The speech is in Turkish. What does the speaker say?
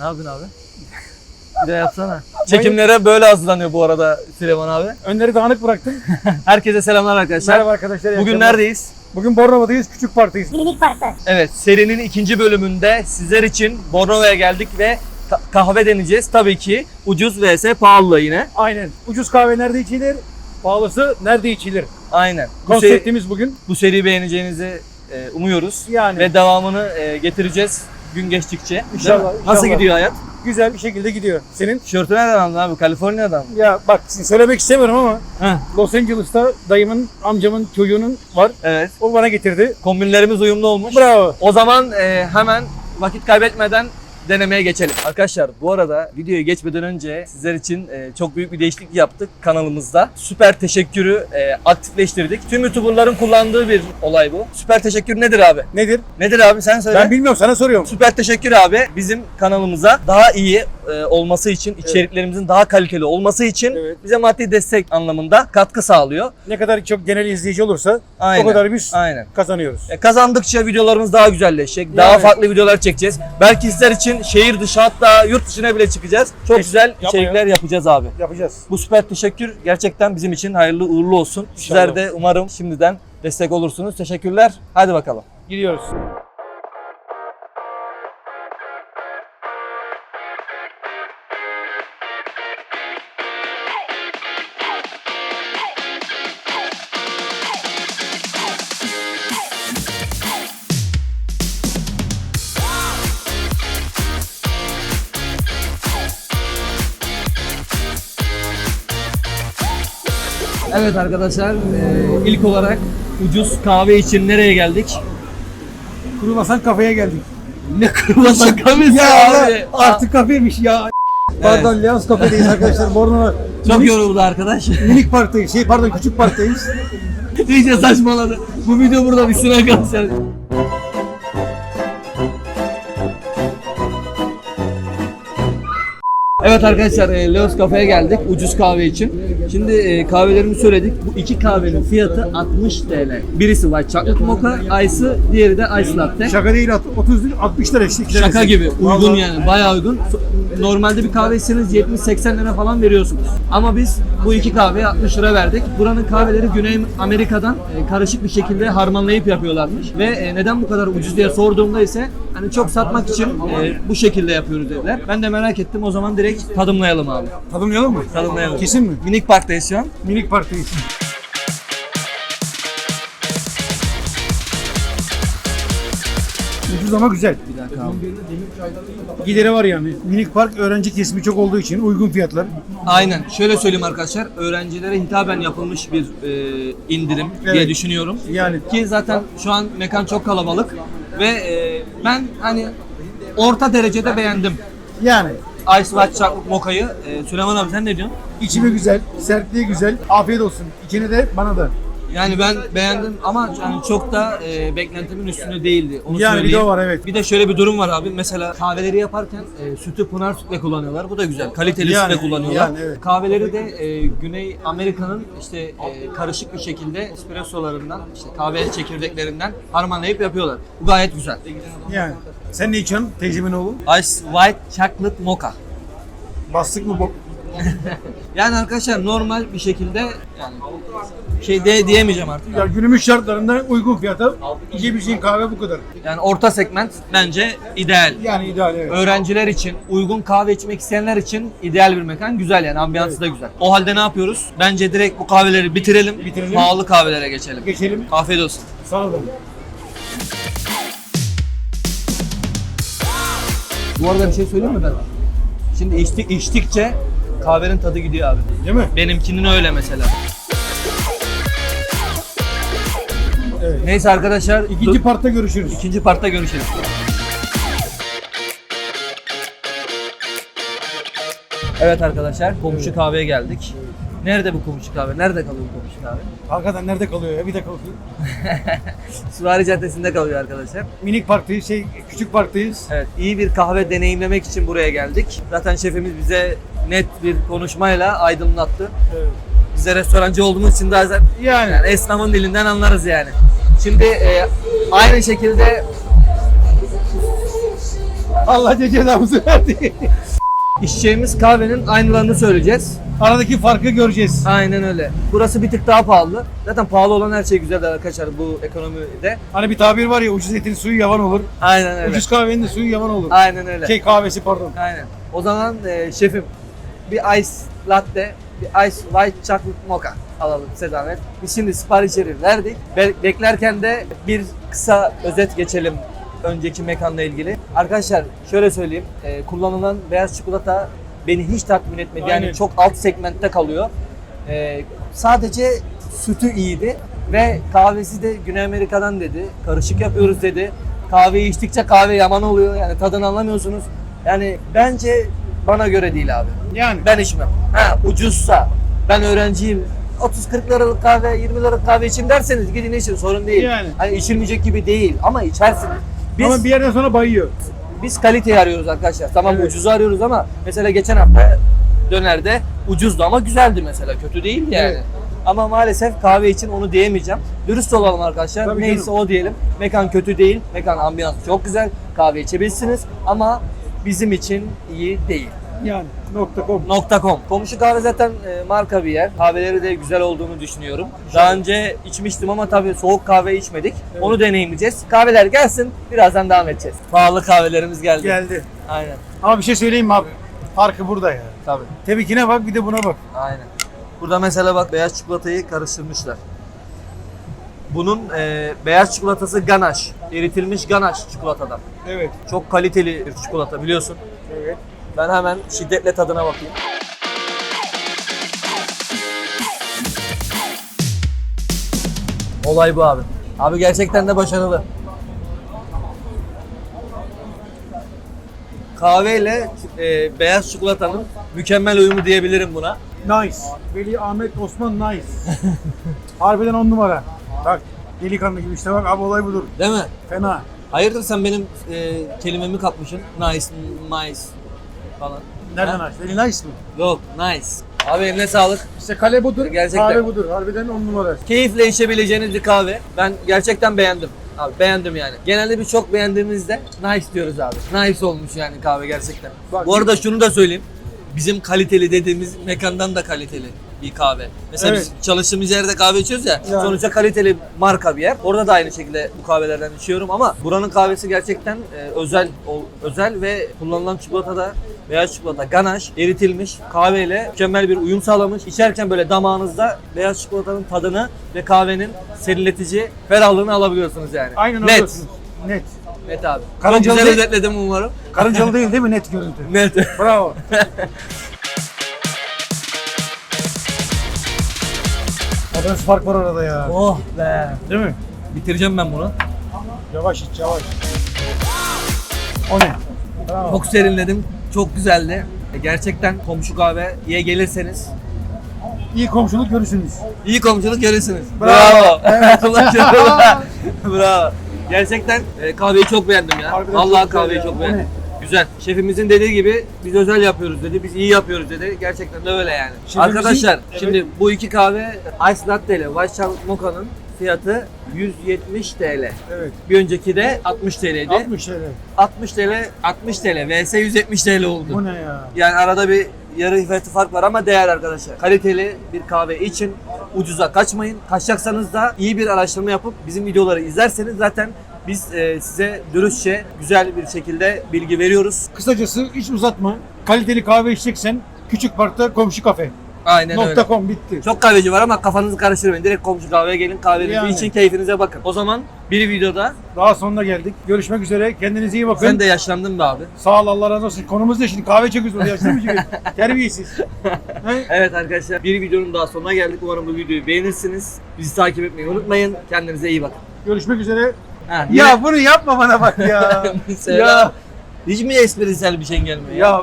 Ne yapıyorsun abi? Bir de yapsana. Çekimlere böyle hazırlanıyor bu arada Süleyman abi. Önleri dağınık bıraktım. Herkese selamlar arkadaşlar. Merhaba arkadaşlar. iyi Bugün akşamlar. neredeyiz? Bugün Bornova'dayız. Küçük parktayız. Minik parkta. Evet, serinin ikinci bölümünde sizler için Bornova'ya geldik ve ka- kahve deneyeceğiz. Tabii ki ucuz vs pahalı yine. Aynen. Ucuz kahve nerede içilir? Pahalısı nerede içilir? Aynen. Bu, seri, Konseptimiz bugün. bu seriyi beğeneceğinizi e, umuyoruz. Yani Ve devamını e, getireceğiz gün geçtikçe. Mi? İnşallah, Nasıl inşallah. gidiyor hayat? güzel bir şekilde gidiyor. Senin? Tişörtü nereden aldın abi? Kaliforniya'dan mı? Ya bak şimdi söylemek istemiyorum ama Heh, Los Angeles'ta dayımın, amcamın çocuğunun var. evet. O bana getirdi. Kombinlerimiz uyumlu olmuş. Bravo. O zaman e, hemen vakit kaybetmeden denemeye geçelim. Arkadaşlar bu arada videoya geçmeden önce sizler için e, çok büyük bir değişiklik yaptık kanalımızda. Süper teşekkürü e, aktifleştirdik. Tüm YouTuber'ların kullandığı bir olay bu. Süper teşekkür nedir abi? Nedir? Nedir abi sen söyle. Ben bilmiyorum sana soruyorum. Süper teşekkür abi bizim kanalımıza daha iyi e, olması için, içeriklerimizin daha kaliteli olması için Evet. bize maddi destek anlamında katkı sağlıyor. Ne kadar çok genel izleyici olursa Aynen. o kadar biz Aynen. kazanıyoruz. E, kazandıkça videolarımız daha güzelleşecek. Daha Yani. farklı videolar çekeceğiz. Belki sizler için şehir dışı hatta yurt dışına bile çıkacağız. Çok Kesin. güzel Yapma içerikler yapacağız abi. Yapacağız. Bu süper teşekkür gerçekten bizim için hayırlı uğurlu olsun. Sizler İnşallah. de umarım şimdiden destek olursunuz. Teşekkürler. Hadi bakalım. Gidiyoruz. Evet arkadaşlar ilk olarak ucuz kahve için nereye geldik? Kurumasan kafeye geldik. Ne kırmasan kahvesi Ya abi. Allah, artık kafeymiş ya. Pardon Leons kafedeyiz arkadaşlar. Bornova. Çok minik, yoruldu arkadaş. minik parktayız. Şey pardon küçük parktayız. İyice saçmaladı. Bu video burada bitsin arkadaşlar. Evet arkadaşlar e, Leos Cafe'ye geldik ucuz kahve için. Şimdi e, kahvelerimi söyledik. Bu iki kahvenin fiyatı 60 TL. Birisi White Chocolate Mocha, Ice'ı, diğeri de Ice Latte. Şaka değil at- 30 lira 60 lira işte. Şaka gibi uygun yani bayağı uygun. Normalde bir kahve içseniz 70-80 lira falan veriyorsunuz. Ama biz bu iki kahveye 60 lira verdik. Buranın kahveleri Güney Amerika'dan e, karışık bir şekilde harmanlayıp yapıyorlarmış. Ve e, neden bu kadar ucuz diye sorduğumda ise hani çok satmak için e, bu şekilde yapıyoruz dediler. Ben de merak ettim o zaman direkt tadımlayalım abi. Tadımlayalım mı? Tadımlayalım. Kesin mi? Minik Park'tayız şu an. Minik parktayız. Ucuz ama güzel. Bir dakika abi. Gideri var yani. Minik park öğrenci kesimi çok olduğu için uygun fiyatlar. Aynen. Şöyle söyleyeyim arkadaşlar. Öğrencilere hitaben yapılmış bir e, indirim diye Evet. düşünüyorum. Yani Ki zaten şu an mekan çok kalabalık ve e, ben hani orta derecede beğendim. yani Ice White Chocolate Mocha'yı. E, Süleyman abi sen ne diyorsun? içimi güzel, sertliği güzel. Afiyet olsun. İçine de bana da. Yani ben beğendim ama yani çok da e, beklentimin üstünde değildi. Onu Yani bir söyleyeyim. de o var, evet. Bir de şöyle bir durum var abi. Mesela kahveleri yaparken e, sütü pınar sütle kullanıyorlar. Bu da güzel. Kaliteli Yani, sütle kullanıyorlar. yani evet. Kahveleri de e, Güney Amerika'nın işte e, karışık bir şekilde espressolarından, işte kahve çekirdeklerinden harmanlayıp yapıyorlar. Bu gayet güzel. Yani. Sen ne içiyorsun teyzemin oğlu? Ice White Chocolate Mocha. Bastık mı bu? Yani arkadaşlar normal bir şekilde yani şey de diyemeyeceğim artık. Ya günümüz şartlarında uygun fiyata içebileceğin kahve bu kadar. Yani orta segment bence ideal. Yani ideal evet. Öğrenciler için, uygun kahve içmek isteyenler için ideal bir mekan. Güzel yani ambiyansı da güzel. O halde ne yapıyoruz? Bence direkt bu kahveleri bitirelim. Bitirelim. Pahalı kahvelere geçelim. Geçelim. Afiyet olsun. Sağ olun. Bu arada bir şey söyleyeyim mi ben? Şimdi içtik, içtikçe kahvenin tadı gidiyor abi. Değil mi? Benimkinin öyle mesela. Evet. Neyse arkadaşlar İkinci partta görüşürüz. ikinci partta görüşelim. Evet arkadaşlar komşu kahveye geldik. Nerede bu komşu kahve? Nerede kalıyor bu komşu kahve? Hakikaten nerede kalıyor ya? Bir dakika bakayım. Süvari Caddesi'nde kalıyor arkadaşlar. Minik parktayız, şey küçük parktayız. Evet, iyi bir kahve deneyimlemek için buraya geldik. Zaten şefimiz bize net bir konuşmayla aydınlattı. Evet. Bize restorancı olduğumuz için de zaten Yani. yani esnafın dilinden anlarız yani. Şimdi e, aynı şekilde Allah cezamızı verdi. İçeceğimiz kahvenin aynılarını söyleyeceğiz. Aradaki farkı göreceğiz. Aynen öyle. Burası bir tık daha pahalı. Zaten pahalı olan her şey güzel arkadaşlar bu ekonomide. Hani bir tabir var ya ucuz etin suyu yavan olur. Aynen öyle. Ucuz kahvenin de suyu yavan olur. Aynen öyle. Şey kahvesi pardon. Aynen. O zaman e, şefim bir ice latte, bir ice white chocolate mocha alalım size zahmet. Biz şimdi siparişleri verdik. Be- beklerken de bir kısa özet geçelim önceki mekanla ilgili. Arkadaşlar şöyle söyleyeyim. e, kullanılan beyaz çikolata beni hiç tatmin etmedi. Aynen. Yani çok alt segmentte kalıyor. E, sadece sütü iyiydi ve kahvesi de Güney Amerika'dan dedi. Karışık yapıyoruz dedi. Kahveyi içtikçe kahve yaman oluyor. Yani tadını anlamıyorsunuz. Yani bence bana göre değil abi. Yani. Ben içmem. Ha ucuzsa ben öğrenciyim 30-40 liralık kahve, 20 liralık kahve içeyim derseniz gidin için sorun değil. Yani. Hani içilmeyecek gibi değil ama içersiniz. Biz Ama bir yerden sonra bayıyor. biz kaliteyi arıyoruz arkadaşlar. Tamam Evet. ucuzu arıyoruz ama mesela geçen hafta dönerde ucuzdu ama güzeldi mesela. Kötü değil yani. Evet. Ama maalesef kahve için onu diyemeyeceğim. Dürüst olalım arkadaşlar. Tabii Neyse canım. o diyelim. Mekan kötü değil. Mekan ambiyans çok güzel. Kahve içebilirsiniz ama bizim için iyi değil. Yani. Nokta com. .com. Komşu kahve zaten e, marka bir yer. Kahveleri de güzel olduğunu düşünüyorum. Daha önce içmiştim ama tabii soğuk kahve içmedik. Evet. Onu deneyimleyeceğiz. Kahveler gelsin. Birazdan devam edeceğiz. Pahalı kahvelerimiz geldi. Geldi. Aynen. Ama bir şey söyleyeyim mi abi? Farkı burada ya. Tabii. Tebikine bak bir de buna bak. Aynen. Burada mesela bak beyaz çikolatayı karıştırmışlar. Bunun e, beyaz çikolatası ganache. Eritilmiş ganache çikolatadan. Evet. Çok kaliteli bir çikolata biliyorsun. Evet. Ben hemen şiddetle tadına bakayım. Olay bu abi. Abi gerçekten de başarılı. Kahveyle e, beyaz çikolatanın mükemmel uyumu diyebilirim buna. Nice. Veli Ahmet Osman nice. Harbiden on numara. Bak delikanlı gibi işte bak abi olay budur. Değil mi? Fena. Hayırdır sen benim e, kelimemi kapmışsın. Nice, nice falan. Nereden Ha? aç? Veli nice mi? Yok, nice. Abi eline sağlık. İşte kale budur. Gerçekten. Kahve budur. Harbiden on numara. Keyifle içebileceğiniz bir kahve. Ben gerçekten beğendim. Abi beğendim yani. Genelde biz çok beğendiğimizde nice diyoruz abi. Nice olmuş yani kahve gerçekten. Bak- Bu arada şunu da söyleyeyim. Bizim kaliteli dediğimiz mekandan da kaliteli bir kahve. Mesela Evet. biz çalıştığımız yerde kahve içiyoruz ya. Yani. Sonuçta kaliteli marka bir yer. Orada da aynı şekilde bu kahvelerden içiyorum ama buranın kahvesi gerçekten e, özel o, özel ve kullanılan çikolata da beyaz çikolata ganache eritilmiş kahveyle mükemmel bir uyum sağlamış. İçerken böyle damağınızda beyaz çikolatanın tadını ve kahvenin serinletici ferahlığını alabiliyorsunuz yani. Aynen Net. alıyorsunuz. Net. Net abi. Karıncalı Çok güzel değil- özetledim umarım. Karıncalı değil değil mi net görüntü? Net. Bravo. Adres fark var arada ya. oh be. Değil mi? Bitireceğim ben bunu. Yavaş iç yavaş. O ne? Bravo. Çok serinledim. Çok güzeldi. E, Gerçekten komşu kahveye gelirseniz İyi komşuluk görürsünüz. iyi komşuluk görürsünüz. Bravo. Evet. Allah canına. Bravo. Gerçekten e, kahveyi çok beğendim ya. Harbiden Vallahi çok güzel kahveyi ya. çok beğendim. Güzel. Şefimizin dediği gibi biz özel yapıyoruz dedi. Biz iyi yapıyoruz dedi. Gerçekten de öyle yani. Şefimizin- Arkadaşlar Evet. şimdi bu iki kahve Ice Latte ile White Chocolate Mocha'nın fiyatı 170 TL. Evet. Bir önceki de 60 TL'ydi. 60 TL. 60 TL, 60 TL vs 170 TL oldu. Bu ne ya? Yani arada bir yarı fiyatı fark var ama değer arkadaşlar. Kaliteli bir kahve için ucuza kaçmayın. Kaçacaksanız da iyi bir araştırma yapıp bizim videoları izlerseniz zaten biz e, size dürüstçe güzel bir şekilde bilgi veriyoruz. Kısacası hiç uzatma. Kaliteli kahve içeceksen küçük parkta komşu kafe. Aynen öyle. Com bitti. Çok kahveci var ama kafanızı karıştırmayın. Direkt komşu kahveye gelin kahvenizi Yani. için keyfinize bakın. O zaman bir videoda Daha sonuna geldik. Görüşmek üzere. Kendinize iyi bakın. sen de yaşlandın be abi. Sağ ol Allah razı olsun. Konumuz ne şimdi? Kahve çekiyoruz. Yaşlı mı gibi? Terbiyesiz. He? Evet arkadaşlar bir videonun daha sonuna geldik. Umarım bu videoyu beğenirsiniz. Bizi takip etmeyi unutmayın. Kendinize iyi bakın. Görüşmek üzere. Ha, Ya bunu yapma bana bak ya. Ya. Hiç mi esprisel bir şey gelmiyor ya? Ya